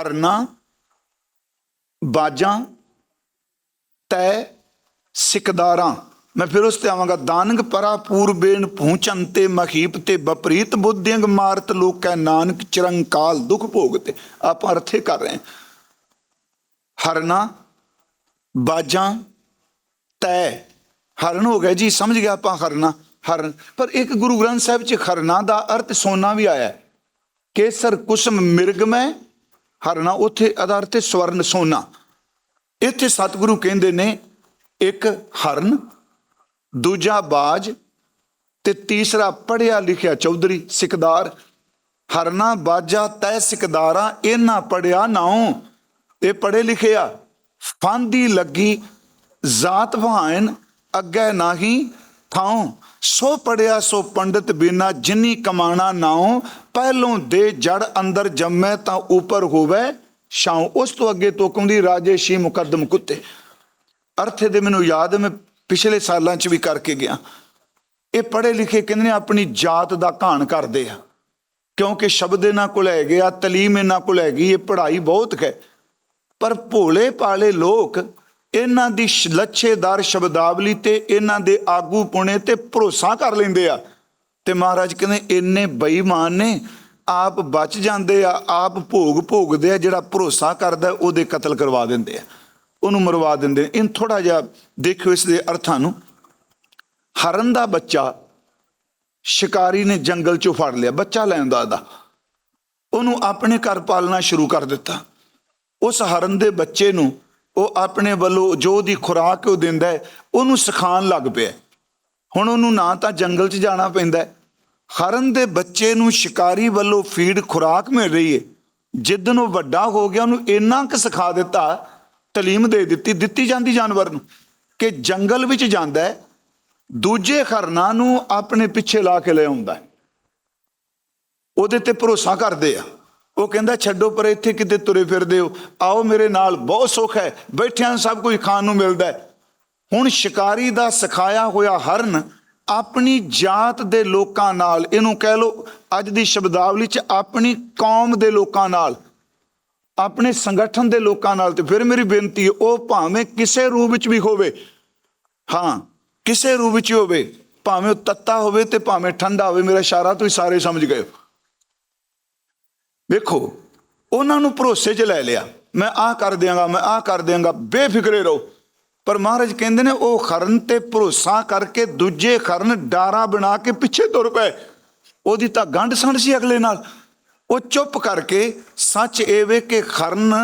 ਹਰਨਾ ਬਾਜਾਂ, ਤੈ ਸਿਕਦਾਰਾਂ। ਮੈਂ ਫਿਰ ਉਸ ਤੇ ਆਵਾਂਗਾ, ਦਾਨੰਗ ਪਰਾ ਪੂਰਬੇਨ ਪਹੁੰਚਨ ਤੇ ਮਖੀਪ ਤੇ ਬਪਰੀਤ ਬੁੱਧਿੰਗ ਮਾਰਤ ਲੋਕੈ ਨਾਨਕ ਚਰੰਕਾਲ ਦੁਖ ਭੋਗਤੇ ਆਪਾਂ ਅਰਥੇ ਕਰ ਰਹੇ ਹਾਂ। ਹਰਨਾ, ਬਾਜਾਂ, ਤੈ। ਹਰਨ ਹੋ ਗਿਆ ਜੀ, ਸਮਝ ਗਿਆ ਆਪਾਂ ਹਰਨਾ, ਹਰਨ। ਪਰ ਇੱਕ ਗੁਰੂ ਗ੍ਰੰਥ ਸਾਹਿਬ ਚ ਹਰਨਾ ਦਾ ਅਰਥ ਸੋਨਾ ਵੀ ਆਇਆ ਹੈ। ਕੇਸਰ ਕੁਸਮ ਮਿਰਗਮੈ ਹਰਨਾ ਉੱਥੇ ਅਦਾ ਹੈ ਸਵਰਨ ਸੋਨਾ। ਇੱਥੇ ਸਤਿਗੁਰੂ ਕਹਿੰਦੇ ਨੇ, ਇੱਕ ਹਰਨ, ਦੂਜਾ ਬਾਜ ਤੇ ਤੀਸਰਾ ਪੜਿਆ ਲਿਖਿਆ ਚੌਧਰੀ, ਸਿਕਦਾਰ। ਹਰਨਾ ਬਾਜਾ ਤੈ ਸਿਕਦਾਰਾ ਇਹਨਾਂ ਪੜਿਆ ਨਾਉ। ਇਹ ਪੜੇ ਲਿਖਿਆ ਫਾਂਦੀ ਲੱਗੀ, ਜ਼ਾਤ ਵਹਾਇਨ ਅੱਗੇ ਨਾਹੀ ਥਾਉ। ਸੋ ਪੜਿਆ ਸੋ ਪੰਡਿਤ ਬਿਨਾ, ਜਿਨੀ ਕਮਾਣਾ ਨਾਉ, ਪਹਿਲੋਂ ਦੇ ਜੜ ਅੰਦਰ ਜੰਮੈ ਤਾਂ ਉਪਰ ਹੋਵੇ ਛਾਉ। ਉਸ ਤੋਂ ਅੱਗੇ ਤੋਕਮ ਦੀ ਰਾਜੇਸ਼ੀ ਮੁਕੱਦਮ ਕੁੱਤੇ। ਅਰਥੇ ਦੇ ਮੈਨੂੰ ਯਾਦ ਮੈਂ ਪਿਛਲੇ ਸਾਲਾਂ 'ਚ ਵੀ ਕਰਕੇ ਗਿਆ। ਇਹ ਪੜ੍ਹੇ ਲਿਖੇ ਕਹਿੰਦੇ ਨੇ, ਆਪਣੀ ਜਾਤ ਦਾ ਘਾਣ ਕਰਦੇ ਆ। ਕਿਉਂਕਿ ਸ਼ਬਦ ਇਹਨਾਂ ਕੋਲ ਹੈਗੇ ਆ, ਤਲੀਮ ਇਹਨਾਂ ਕੋਲ ਹੈਗੀ, ਇਹ ਪੜ੍ਹਾਈ ਬਹੁਤ ਹੈ। ਪਰ ਭੋਲੇ ਪਾਲੇ ਲੋਕ ਇਹਨਾਂ ਦੀ ਲੱਛੇਦਾਰ ਸ਼ਬਦਾਵਲੀ ਤੇ ਇਹਨਾਂ ਦੇ ਆਗੂ ਪੁਣੇ ਤੇ ਭਰੋਸਾ ਕਰ ਲੈਂਦੇ ਆ। ਤੇ ਮਹਾਰਾਜ ਕਹਿੰਦੇ, ਇੰਨੇ ਬੇਈਮਾਨ ਨੇ, ਆਪ ਬਚ ਜਾਂਦੇ ਆ, ਆਪ ਭੋਗ ਭੋਗਦੇ ਆ, ਜਿਹੜਾ ਭਰੋਸਾ ਕਰਦਾ, ਉਹਦੇ ਕਤਲ ਕਰਵਾ ਦਿੰਦੇ ਆ। ਉਹਨੂੰ ਮਰਵਾ ਦਿੰਦੇ ਨੇ ਇਨ ਥੋੜਾ ਜਿਹਾ ਦੇਖਿਓ ਇਸ ਦੇ ਅਰਥਾਂ ਨੂੰ। ਹਰਨ ਦਾ ਬੱਚਾ ਸ਼ਿਕਾਰੀ ਨੇ ਜੰਗਲ ਚੋਂ ਫੜ ਲਿਆ, ਬੱਚਾ ਲੈਂਦਾ ਦਾ। ਉਹਨੂੰ ਆਪਣੇ ਘਰ ਪਾਲਣਾ ਸ਼ੁਰੂ ਕਰ ਦਿੱਤਾ। ਉਸ ਹਰਨ ਦੇ ਬੱਚੇ ਨੂੰ ਉਹ ਆਪਣੇ ਵੱਲੋਂ ਜੋ ਉਹਦੀ ਖੁਰਾਕ ਉਹ ਦਿੰਦਾ ਉਹਨੂੰ ਸਿਖਾਉਣ ਲੱਗ ਪਿਆ ਹੁਣ ਉਹਨੂੰ ਨਾ ਤਾਂ ਜੰਗਲ 'ਚ ਜਾਣਾ ਪੈਂਦਾ ਹਰਨ ਦੇ ਬੱਚੇ ਨੂੰ ਸ਼ਿਕਾਰੀ ਵੱਲੋਂ ਫੀਡ ਖੁਰਾਕ ਮਿਲ ਰਹੀ ਹੈ। ਜਿੱਦਨ ਉਹ ਵੱਡਾ ਹੋ ਗਿਆ, ਉਹਨੂੰ ਇੰਨਾ ਕੁ ਸਿਖਾ ਦਿੱਤਾ, ਤਾਲੀਮ ਦੇ ਦਿੱਤੀ ਦਿੱਤੀ ਜਾਂਦੀ ਜਾਨਵਰ ਨੂੰ ਕਿ ਜੰਗਲ ਵਿੱਚ ਜਾਂਦਾ ਹੈ, ਦੂਜੇ ਹਰਨਾਂ ਨੂੰ ਆਪਣੇ ਪਿੱਛੇ ਲਾ ਕੇ ਲੈ ਆਉਂਦਾ ਉਹਦੇ ਤੇ ਭਰੋਸਾ ਕਰਦੇ ਆ। ਉਹ ਕਹਿੰਦਾ, ਛੱਡੋ, ਪਰ ਇੱਥੇ ਕਿਤੇ ਤੁਰੇ ਫਿਰਦੇ ਹੋ। ਆਓ, ਮੇਰੇ ਨਾਲ ਬਹੁਤ ਸੁੱਖ ਹੈ। ਬੈਠਿਆਂ ਨੂੰ ਸਭ ਕੁਝ ਖਾਣ ਨੂੰ ਮਿਲਦਾ ਹੈ। ਹੁਣ ਸ਼ਿਕਾਰੀ ਦਾ ਸਿਖਾਇਆ ਹੋਇਆ ਹਰਨ ਆਪਣੀ ਜਾਤ ਦੇ ਲੋਕਾਂ ਨਾਲ, ਇਹਨੂੰ ਕਹਿ ਲੋ ਅੱਜ ਦੀ ਸ਼ਬਦਾਵਲੀ ਚ ਆਪਣੀ ਕੌਮ ਦੇ ਲੋਕਾਂ ਨਾਲ, ਆਪਣੇ ਸੰਗਠਨ ਦੇ ਲੋਕਾਂ ਨਾਲ ਤੇ ਫਿਰ ਮੇਰੀ ਬੇਨਤੀ ਹੈ, ਉਹ ਭਾਵੇਂ ਕਿਸੇ ਰੂਪ ਵਿੱਚ ਵੀ ਹੋਵੇ, ਹਾਂ, ਕਿਸੇ ਰੂਪ ਵਿੱਚ ਹੀ ਹੋਵੇ, ਭਾਵੇਂ ਉਹ ਤੱਤਾ ਹੋਵੇ ਤੇ ਭਾਵੇਂ ਠੰਡਾ ਹੋਵੇ, ਮੇਰਾ ਇਸ਼ਾਰਾ ਤੁਸੀਂ ਸਾਰੇ ਸਮਝ ਗਏ ਹੋ। ਵੇਖੋ, ਉਹਨਾਂ ਨੂੰ ਭਰੋਸੇ 'ਚ ਲੈ ਲਿਆ। ਮੈਂ ਆਹ ਕਰ ਦਿਆਂਗਾ, ਮੈਂ ਆਹ ਕਰ ਦਿਆਂਗਾ, ਬੇਫਿਕਰੇ ਰਹੋ। ਪਰ ਮਹਾਰਾਜ ਕਹਿੰਦੇ ਨੇ, ਉਹ ਖਰਨ ਤੇ ਭਰੋਸਾ ਕਰਕੇ ਦੂਜੇ ਖਰਨ ਡਾਰਾ ਬਣਾ ਕੇ ਪਿੱਛੇ ਤੁਰ ਪਏ। ਉਹਦੀ ਤਾਂ ਗੰਢ ਸੰਡ ਸੀ ਅਗਲੇ ਨਾਲ। ਉਹ ਚੁੱਪ ਕਰਕੇ ਸੱਚ ਇਹ ਵੇ ਕਿ ਖਰਨ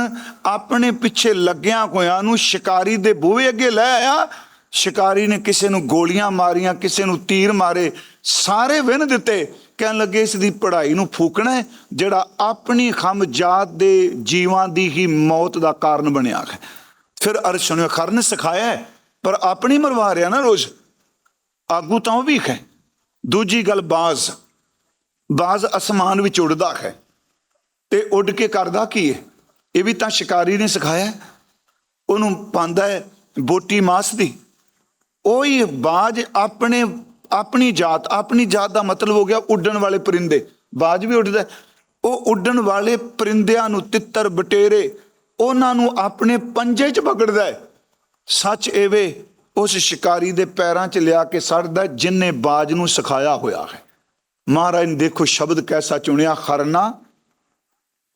ਆਪਣੇ ਪਿੱਛੇ ਲੱਗਿਆਂ ਹੋਇਆਂ ਨੂੰ ਸ਼ਿਕਾਰੀ ਦੇ ਬੂਹੇ ਅੱਗੇ ਲੈ ਆਇਆ। ਸ਼ਿਕਾਰੀ ਨੇ ਕਿਸੇ ਨੂੰ ਗੋਲੀਆਂ ਮਾਰੀਆਂ, ਕਿਸੇ ਨੂੰ ਤੀਰ ਮਾਰੇ, ਸਾਰੇ ਵਿਨ ਦਿੱਤੇ। ਕਹਿਣ ਲੱਗੇ ਇਸ ਦੀ ਪੜ੍ਹਾਈ ਨੂੰ ਫੂਕਣਾ ਜਿਹੜਾ ਆਪਣੀ ਖਮ ਜਾਤ ਦੇ ਜੀਵਾਂ ਦੀ ਹੀ ਮੌਤ ਦਾ ਕਾਰਨ ਬਣਿਆ ਹੈ। ਫਿਰ ਅਰਸ਼ ਸੁਣਿਓ ਨੇ ਸਿਖਾਇਆ ਪਰ ਆਪਣੀ ਮਰਵਾ ਰਿਹਾ ਨਾ ਰੋਜ਼। ਆਗੂ ਤਾਂ ਉਹ ਵੀ ਹੈ। ਦੂਜੀ ਗੱਲ ਬਾਜ਼। ਬਾਜ਼ ਅਸਮਾਨ ਵਿੱਚ ਉੱਡਦਾ ਹੈ। ਤੇ ਉੱਡ ਕੇ ਕਰਦਾ ਕੀ ਹੈ? ਇਹ ਵੀ ਤਾਂ ਸ਼ਿਕਾਰੀ ਨੇ ਸਿਖਾਇਆ ਉਹਨੂੰ ਪਾਉਂਦਾ ਹੈ ਬੋਟੀ ਮਾਸ ਦੀ। ਉਹੀ ਬਾਜ ਆਪਣੇ, ਆਪਣੀ ਜਾਤ ਆਪਣੀ ਜਾਤ ਦਾ ਮਤਲਬ ਹੋ ਗਿਆ ਉੱਡਣ ਵਾਲੇ ਪਰਿੰਦੇ। ਬਾਜ ਵੀ ਉੱਡਦਾ ਉਹ ਉੱਡਣ ਵਾਲੇ ਪਰਿੰਦਿਆਂ ਨੂੰ ਤਿੱਤਰ ਬਟੇਰੇ ਉਹਨਾਂ ਨੂੰ ਆਪਣੇ ਪੰਜੇ 'ਚ ਪਕੜਦਾ ਹੈ। ਸੱਚ ਐਵੇਂ ਉਸ ਸ਼ਿਕਾਰੀ ਦੇ ਪੈਰਾਂ 'ਚ ਲਿਆ ਕੇ ਸੜਦਾ ਜਿਨਨੇ ਬਾਜ ਨੂੰ ਸਿਖਾਇਆ ਹੋਇਆ ਹੈ। ਮਹਾਰਾਜ ਨੇ ਦੇਖੋ ਸ਼ਬਦ ਕੈਸਾ ਚੁਣਿਆ, ਖਰਨਾ,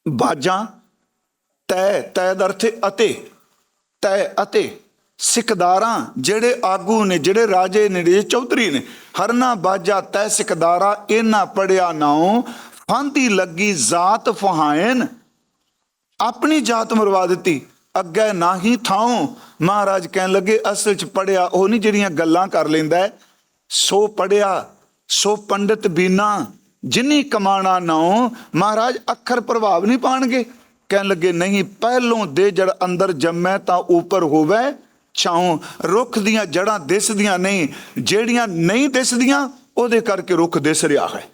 ਬਾਜਾਂ, ਤੈ ਤੈ ਦਾ ਅਰਥ ਅਤੇ, ਤੈ ਅਤੇ। ਸਿਕਦਾਰਾਂ ਜਿਹੜੇ ਆਗੂ ਨੇ, ਜਿਹੜੇ ਰਾਜੇ ਨੇ, ਜਿਹੜੇ ਚੌਧਰੀ ਨੇ, ਹਰਨਾ ਬਾਜਾ ਤੈ ਸਿਕਦਾਰਾ, ਇਹਨਾਂ ਪੜਿਆ ਨਾਉ, ਫਾਂਦੀ ਲੱਗੀ ਜ਼ਾਤ ਫਹਾਇਨ। ਆਪਣੀ ਜਾਤ ਮਰਵਾ ਦਿੱਤੀ, ਅੱਗੇ ਨਾਹੀ ਥਾਉ। ਮਹਾਰਾਜ ਕਹਿਣ ਲੱਗੇ, ਅਸਲ ਚ ਪੜਿਆ ਉਹ ਨਹੀਂ ਜਿਹੜੀਆਂ ਗੱਲਾਂ ਕਰ ਲੈਂਦਾ ਸੋ ਪੜਿਆ, ਸੋ ਪੰਡਿਤ ਬੀਨਾ, ਜਿਨੀ ਕਮਾਣਾ ਨਾਉ, ਮਹਾਰਾਜ ਅੱਖਰ ਪ੍ਰਭਾਵ ਨਹੀਂ ਪਾਣਗੇ। ਕਹਿਣ ਲੱਗੇ, ਨਹੀਂ, ਪਹਿਲੋਂ ਦੇ ਜੜ ਅੰਦਰ ਜੰਮੈ ਤਾਂ ਉੱਪਰ ਹੋਵੇ। ਛਾਉ ਰੁੱਖ ਦੀਆਂ ਜੜਾਂ ਦਿਸਦੀਆਂ ਨਹੀਂ, ਜਿਹੜੀਆਂ ਨਹੀਂ ਦਿਸਦੀਆਂ, ਉਹਦੇ ਕਰਕੇ ਰੁੱਖ ਦਿਸ ਰਿਹਾ ਹੈ।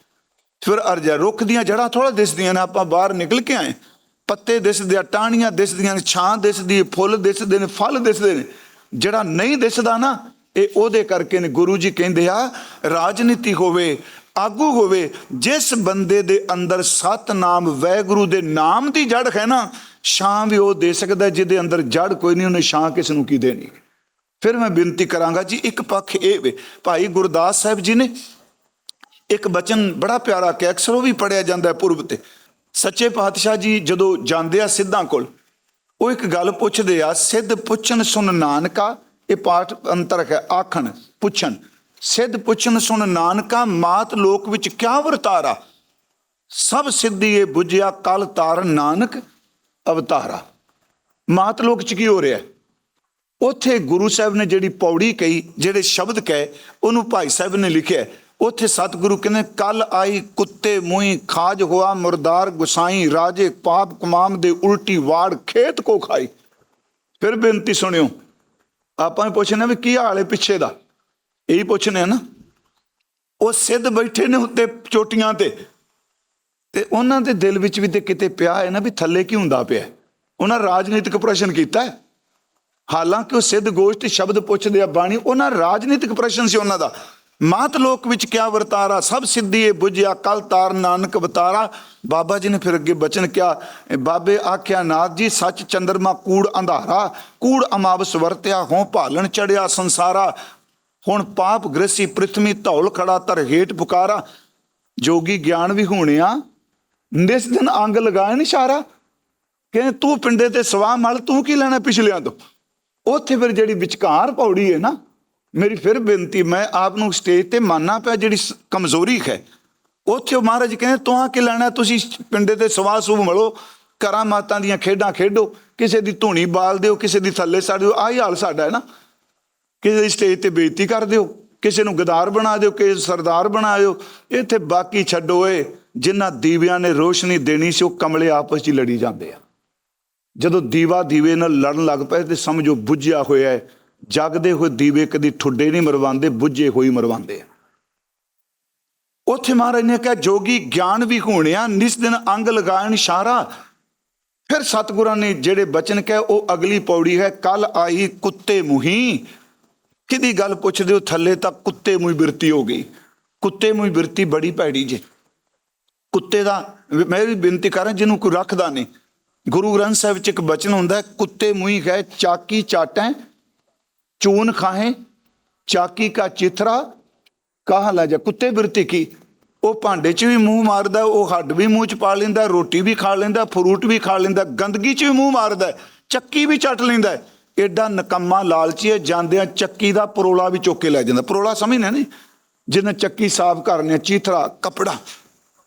ਫਿਰ ਅਰਜਾ ਰੁੱਖ ਦੀਆਂ ਜੜਾਂ ਥੋੜਾ ਦਿਸਦੀਆਂ ਨੇ, ਆਪਾਂ ਬਾਹਰ ਨਿਕਲ ਕੇ ਆਏ। ਪੱਤੇ ਦਿਸਦੇ ਆ, ਟਾਹਣੀਆਂ ਦਿਸਦੀਆਂ ਨੇ, ਛਾਂ ਦਿਸਦੀ, ਫੁੱਲ ਦਿਸਦੇ ਨੇ, ਫਲ ਦਿਸਦੇ ਨੇ। ਜਿਹੜਾ ਨਹੀਂ ਦਿਸਦਾ ਨਾ, ਇਹ ਉਹਦੇ ਕਰਕੇ ਨੇ। ਗੁਰੂ ਜੀ ਕਹਿੰਦੇ ਆ, ਰਾਜਨੀਤੀ ਹੋਵੇ, ਆਗੂ ਹੋਵੇ, ਜਿਸ ਬੰਦੇ ਦੇ ਅੰਦਰ ਸਤਨਾਮ, ਵੈਗੁਰੂ ਦੇ ਨਾਮ ਦੀ ਜੜ ਹੈ ਨਾ ਛਾਂ ਵੀ ਉਹ ਦੇ ਸਕਦਾ ਜਿਹਦੇ ਅੰਦਰ ਜੜ ਕੋਈ ਨਹੀਂ, ਉਹਨੇ ਛਾਂ ਕਿਸ ਨੂੰ ਕੀ ਦੇਣੀ? ਫਿਰ ਮੈਂ ਬੇਨਤੀ ਕਰਾਂਗਾ ਜੀ, ਇੱਕ ਪੱਖ ਇਹ ਵੇ, ਭਾਈ ਗੁਰਦਾਸ ਸਾਹਿਬ ਜੀ ਨੇ ਇੱਕ ਬਚਨ ਬੜਾ ਪਿਆਰਾ ਕਿ ਅਕਸਰ ਉਹ ਵੀ ਪੜਿਆ ਜਾਂਦਾ ਹੈ ਪੁਰਬ ਤੇ। ਸੱਚੇ ਪਾਤਸ਼ਾਹ ਜੀ ਜਦੋਂ ਜਾਂਦੇ ਆ ਸਿੱਧਾਂ ਕੋਲ, ਉਹ ਇੱਕ ਗੱਲ ਪੁੱਛਦੇ ਆ, ਸਿੱਧ ਪੁੱਛਣ ਸੁਣ ਨਾਨਕਾ, ਇਹ ਪਾਠ ਅੰਤਰ ਹੈ, ਆਖਣ, ਪੁੱਛਣ। ਸਿੱਧ ਪੁੱਛਣ ਸੁਣ ਨਾਨਕਾ, ਮਾਤ ਲੋਕ ਵਿੱਚ ਕਿਆ ਵਰਤਾਰਾ? ਸਭ ਸਿੱਧੀ ਇਹ ਬੁਝਿਆ, ਕਲ ਤਾਰਨ ਨਾਨਕ ਅਵਤਾਰਾ। ਮਾਤ ਲੋਕ ਚ ਕੀ ਹੋ ਰਿਹਾ? ਉੱਥੇ ਗੁਰੂ ਸਾਹਿਬ ਨੇ ਜਿਹੜੀ ਪੌੜੀ ਕਹੀ, ਜਿਹੜੇ ਸ਼ਬਦ ਕਹੇ, ਉਹਨੂੰ ਭਾਈ ਸਾਹਿਬ ਨੇ ਲਿਖਿਆ। ਉੱਥੇ ਸਤਿਗੁਰੂ ਕਹਿੰਦੇ ਕੱਲ ਆਈ ਕੁੱਤੇ ਮੂੰਹੀ, ਖਾਜ ਹੋਆ ਮੁਰਦਾਰ ਗੁਸਾਈ, ਰਾਜੇ ਪਾਪ ਕਮਾਮ ਦੇ ਉਲਟੀ ਵਾੜ ਖੇਤ ਕੋ ਖਾਈ। ਫਿਰ ਬੇਨਤੀ ਸੁਣਿਓ, ਆਪਾਂ ਵੀ ਪੁੱਛਣਾ ਵੀ ਕੀ ਹਾਲ ਹੈ ਪਿੱਛੇ ਦਾ? ਇਹੀ ਪੁੱਛਨੇ ਆ ਨਾ। ਉਹ ਸਿੱਧ ਬੈਠੇ ਨੇ ਉੱਤੇ ਚੋਟੀਆਂ ਤੇ। ਤੇ ਉਹਨਾਂ ਦੇ ਦਿਲ ਵਿੱਚ ਵੀ ਤੇ ਕਿਤੇ ਪਿਆ ਹੈ ਨਾ ਵੀ ਥੱਲੇ ਕੀ ਹੁੰਦਾ ਪਿਆ ਉਹਨਾਂ ਰਾਜਨੀਤਿਕ ਪ੍ਰਸ਼ਨ ਕੀਤਾ ਹੈ। ਹਾਲਾਂਕਿ ਉਹ ਸਿੱਧ ਗੋਸ਼ਟ ਸ਼ਬਦ ਪੁੱਛਦੇ ਆ ਬਾਣੀ, ਉਹਨਾਂ ਰਾਜਨੀਤਿਕ ਪ੍ਰਸ਼ਨ ਸੀ ਉਹਨਾਂ ਦਾ। ਮਾਤ ਲੋਕ ਵਿੱਚ ਕਿਆ ਵਰਤਾਰਾ, ਸਭ ਸਿੱਧੀ ਇਹ ਬੁਝਿਆ ਕਲ ਤਾਰ ਨਾਨਕ ਅਵਤਾਰਾ। ਬਾਬਾ ਜੀ ਨੇ ਫਿਰ ਅੱਗੇ ਬਚਨ ਕਿਹਾ ਬਾਬੇ ਆਖਿਆ, ਨਾਥ ਜੀ, ਸੱਚ ਚੰਦਰਮਾ ਕੂੜ ਅੰਧਾਰਾ, ਕੂੜ ਅਮਾਵਸ ਵਰਤਿਆ ਹੋਂ ਭਾਲਣ ਚੜਿਆ ਸੰਸਾਰਾ। ਹੁਣ ਪਾਪ ਗ੍ਰਸੀ ਪ੍ਰਿਥਵੀ ਧੌਲ ਖੜਾ ਧਰ ਹੇਠ ਪੁਕਾਰਾ। ਜੋਗੀ ਗਿਆਨ ਵੀ ਹੋਣਿਆ ਨਿਸ ਦਿਨ ਅੰਗ ਲਗਾਏ ਇਸ਼ਾਰਾ? ਕਹਿੰਦੇ ਤੂੰ ਪਿੰਡੇ ਤੇ ਸਵਾਹ ਮਲ, ਤੂੰ ਕੀ ਲੈਣਾ ਪਿਛਲਿਆਂ ਤੋਂ? ਉੱਥੇ ਫਿਰ ਜਿਹੜੀ ਵਿਚਕਾਰ ਪੌੜੀ ਹੈ ਨਾ, ਮੇਰੀ ਫਿਰ ਬੇਨਤੀ, ਮੈਂ ਆਪ ਨੂੰ ਸਟੇਜ ਤੇ ਮੰਨਣਾ ਪਿਆ ਜਿਹੜੀ ਸ- ਕਮਜ਼ੋਰੀ ਹੈ। ਉੱਥੇ ਮਹਾਰਾਜ ਕਹਿੰਦੇ, ਤੂੰ ਕੀ ਲੈਣਾ? ਤੁਸੀਂ ਪਿੰਡੇ ਤੇ ਸਵਾਹ ਸੂਬ ਮਲੋ ਕਰਾਂ ਮਾਤਾਂ ਦੀਆਂ ਖੇਡਾਂ ਖੇਡੋ, ਕਿਸੇ ਦੀ ਧੂਣੀ ਬਾਲ ਦਿਓ, ਕਿਸੇ ਦੀ ਥੱਲੇ ਸੜ ਦਿਓ, ਆਹੀ ਹਾਲ ਸਾਡਾ ਹੈ ਨਾ। ਕਿਸੇ ਦੀ ਸਟੇਜ ਤੇ ਬੇਇੱਜ਼ਤੀ ਕਰ ਦਿਓ, ਕਿਸੇ ਨੂੰ ਗਦਾਰ ਬਣਾ ਦਿਓ, ਕਿਸੇ ਸਰਦਾਰ ਬਣਾ ਦਿਓ, ਇੱਥੇ ਬਾਕੀ ਛੱਡੋ ਏ। ਜਿਨ੍ਹਾਂ ਦੀਵਿਆਂ ਨੇ ਰੋਸ਼ਨੀ ਦੇਣੀ ਸੀ, ਉਹ ਕਮਲੇ ਆਪਸ 'ਚ ਹੀ ਲੜੀ ਜਾਂਦੇ ਆ। ਜਦੋਂ ਦੀਵਾ ਦੀਵੇ ਨਾਲ ਲੜਨ ਲੱਗ ਪਏ ਤੇ ਸਮਝੋ ਬੁੱਝਿਆ ਹੋਇਆ ਹੈ, ਜਗਦੇ ਹੋਏ ਦੀਵੇ ਕਦੀ ਠੁੱਡੇ ਨਹੀਂ ਮਰਵਾਉਂਦੇ, ਬੁੱਝੇ ਹੋਈ ਮਰਵਾਉਂਦੇ ਆ। ਉੱਥੇ ਮਹਾਰਾਜ ਨੇ ਕਿਹਾ, ਜੋਗੀ ਗਿਆਨ ਵੀ ਹੋਣਿਆ ਨਿਸ ਦਿਨ ਅੰਗ ਲਗਾਇਣ ਇਸ਼ਾਰਾ ਫਿਰ ਸਤਿਗੁਰਾਂ ਨੇ ਜਿਹੜੇ ਬਚਨ ਕਹੇ, ਉਹ ਅਗਲੀ ਪੌੜੀ ਹੈ, ਕੱਲ ਆਈ ਕੁੱਤੇ ਮੁਹੀ। ਕਿਹਦੀ ਗੱਲ ਪੁੱਛਦੇ ਹੋ, ਥੱਲੇ ਤਾਂ ਕੁੱਤੇ ਮੂੰਹ ਬਿਰਤੀ ਹੋ ਗਈ। ਕੁੱਤੇ ਮੂੰਹ ਬਿਰਤੀ ਬੜੀ ਭੈੜੀ ਜੇ। ਕੁੱਤੇ ਦਾ, ਮੈਂ ਵੀ ਬੇਨਤੀ ਕਰਾਂ ਜਿਹਨੂੰ ਕੋਈ ਰੱਖਦਾ ਨਹੀਂ। ਗੁਰੂ ਗ੍ਰੰਥ ਸਾਹਿਬ ਵਿੱਚ ਇੱਕ ਬਚਨ ਹੁੰਦਾ ਕੁੱਤੇ ਮੂੰਹ ਹੈ ਚਾਕੀ ਚਾਟੈ, ਚੂਨ ਖਾਹੇ, ਚਾਕੀ ਕਾ ਚਿਥਰਾ, ਕਾਹ ਲਾ ਜਾ। ਕੁੱਤੇ ਬਿਰਤੀ ਕੀ? ਉਹ ਭਾਂਡੇ 'ਚ ਵੀ ਮੂੰਹ ਮਾਰਦਾ, ਉਹ ਹੱਡ ਵੀ ਮੂੰਹ 'ਚ ਪਾ ਲੈਂਦਾ, ਰੋਟੀ ਵੀ ਖਾ ਲੈਂਦਾ, ਫਰੂਟ ਵੀ ਖਾ ਲੈਂਦਾ, ਗੰਦਗੀ 'ਚ ਵੀ ਮੂੰਹ ਮਾਰਦਾ, ਚੱਕੀ ਵੀ ਚੱਟ ਲੈਂਦਾ। ਹੈ। ਏਡਾ ਨਕੰਮਾ ਲਾਲਚੀ ਹੈ, ਜਾਂਦਿਆਂ ਚੱਕੀ ਦਾ ਪਰੋਲਾ ਵੀ ਚੁੱਕ ਕੇ ਲੈ ਜਾਂਦਾ। ਪਰੋਲਾ ਸਮਝਦੇ ਨਹੀਂ ਜਿਹਨੇ ਚੱਕੀ ਸਾਫ਼ ਕਰਨੇ ਚੀਥਰਾ, ਕਪੜਾ।